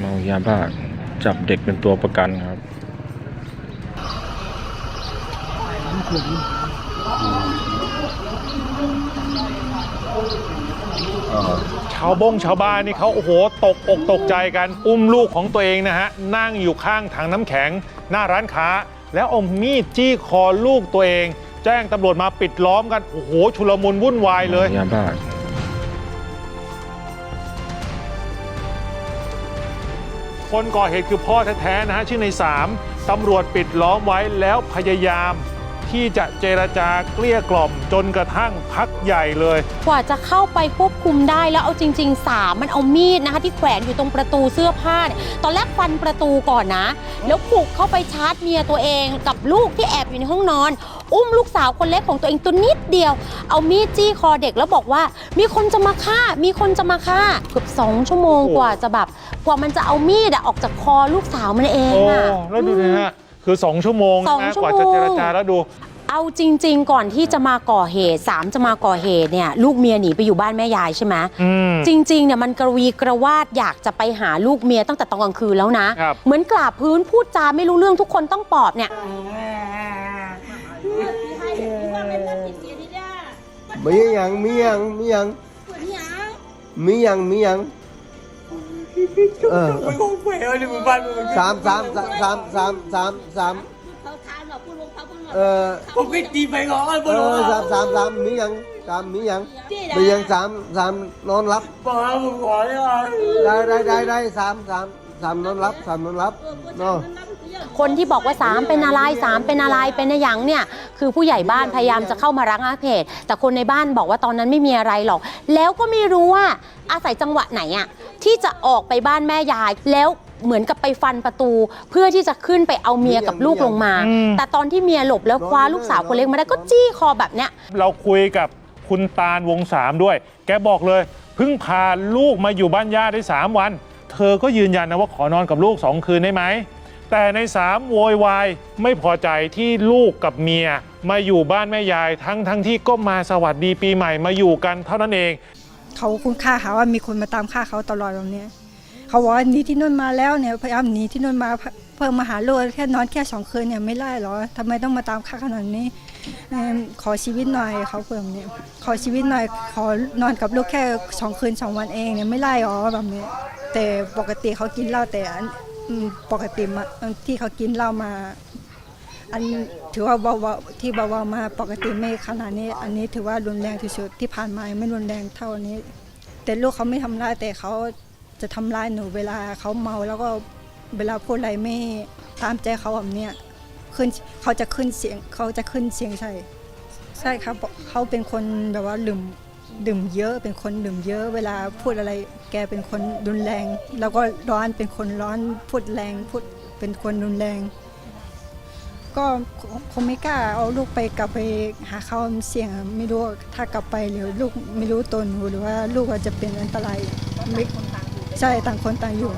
เมายาบ้าจับเด็กเป็นตัวประกันครับชาวบงชาวบ้านนี่เขาโอ้โหตกอกตกใจกันอุ้มลูกของตัวเองนะฮะนั่งอยู่ข้างถังน้ำแข็ง หน้าร้านค้า แล้วเอามีดจี้คอลูกตัวเอง แจ้งตำรวจมาปิดล้อมกัน โอ้โห ชุลมุนวุ่นวายเลยยาบ้า คนก่อเหตุคือพ่อแท้ๆนะฮะชื่อในสามตำรวจปิดล้อมไว้แล้วพยายาม ที่จะเจรจาเกลี้ยกล่อมจนกระทั่งพักใหญ่เลย กว่าจะเข้าไปควบคุมได้แล้วเอาจริง ๆ สามมันเอามีดนะคะ ที่แขวนอยู่ตรงประตูเสื้อผ้าเนี่ยตอนแรกฟันประตูก่อนนะ แล้วบุกเข้าไปชาร์จเมียตัวเองกับลูกที่แอบอยู่ในห้องนอน อุ้มลูกสาวคนเล็กของตัวเองตัวนิดเดียว เอามีดจี้คอเด็กแล้วบอกว่า มีคนจะมาฆ่า มีคนจะมาฆ่าเกือบสองชั่วโมงโอ้กว่าจะแบบกว่ามันจะเอามีดอะออกจากคอลูกสาวมันเองโอ้อะ แล้วดูนะฮะ คือ 2 ชั่วโมงสองนะชั่วกโมงว่าจะเจรจาแล้วดู เอาจริง ๆ ก่อนที่จะมาก่อเหตุสามจะมาก่อเหตุเนี่ยลูกเมียหนีไปอยู่บ้านแม่ยายใช่ไหมอืมจริงๆเนี่ยมันกระวีกระวาดอยากจะไปหาลูกเมียตั้งแต่ตอนกลางคืนแล้วนะครับเหมือนกราบพื้นพูดจาไม่รู้เรื่องทุกคนต้องปลอบเนี่ยมีหยังมีหยังมีหยังมีหยังมีหยังเออมึงคงเฟลดิมึงบ้านมึงสามสามสามสามสามสามสาม เขาพูดหรอเออผมก็ตีไปก่อนเออสามสามสามมีหยังสามมีหยังมีหยังสามสามนอนรับบอกว่ามึงขอได้ไหมได้ได้ได้ได้สามสามสามนอนรับสามนอนรับเนาะคนที่บอกว่าสามเป็นอะไรสามเป็นอะไรเป็นอะไรอย่างเนี่ย คือผู้ใหญ่บ้านพยายามจะเข้ามาระงับเหตุแต่คนในบ้านบอกว่าตอนนั้นไม่มีอะไรหรอก แล้วก็ไม่รู้ว่าอาศัยจังหวะไหนอะที่จะออกไปบ้านแม่ยายแล้ว เหมือนกับไปฟันประตู เพื่อที่จะขึ้นไปเอาเมียกับลูกลงมาอืมแต่ตอนที่เมียหลบแล้วคว้าลูกสาวคนเล็กมาได้ก็จี้คอแบบเนี้ย เราคุยกับคุณตาลวงสามด้วย แกบอกเลยเพิ่งพาลูกมาอยู่บ้านญาติได้ 3 วัน เธอก็ยืนยันนะว่าขอนอนกับลูก 2 คืนได้ไหม แต่ในสามโวยวายไม่พอใจที่ลูกกับเมีย มาอยู่บ้านแม่ยายทั้งทั้งที่ก็มาสวัสดีปีใหม่มาอยู่กันเท่านั้นเอง เขาคุ้นค่าหาว่ามีคนมาตามฆ่าเขาตลอดแบบเนี้ย เขาบอกว่าหนีที่นู่นมาแล้วเนี่ยพยายามหนีที่นู่นมาเพิ่มมาหาโลกแค่นอนแค่สองคืนเนี่ยไม่ไล่หรอทำไมต้องมาตามฆ่าขนาดนี้ขอชีวิตหน่อยเขาเพิ่มเนี่ยขอชีวิตหน่อยขอนอนกับลูกแค่สองคืนสองวันเองเนี่ยไม่ไล่หรอแบบนี้แต่ปกติเขากินเหล้าแต่อันปกติมาที่เขากินเหล้ามา อันถือว่าเบาๆที่เบาๆมาปกติไม่ขนาดนี้ อันนี้ถือว่ารุนแรงที่สุดที่ผ่านมาไม่รุนแรงเท่านี้ แต่ลูกเขาไม่ทำร้ายแต่เขา จะทำร้ายหนูเวลาเขาเมาแล้วก็เวลาพูดอะไรไม่ตามใจเขาแบบเนี้ยขึ้นเขาจะขึ้นเสียงเขาจะขึ้นเสียงใส่ใช่ครับเขาเป็นคนแบบว่าดื่มดื่มเยอะเป็นคนดื่มเยอะเวลาพูดอะไร แกเป็นคนรุนแรง แล้วก็ร้อนเป็นคนร้อนพูดแรงพูดเป็นคนรุนแรง ก็คงไม่กล้าเอาลูกไปกลับไปหาเขาเสี่ยงไม่รู้ถ้ากลับไปหรือลูกไม่รู้ตัวหนูหรือว่าลูกอาจจะเป็นอันตรายไม่ ใช่ต่างคนต่างอยู่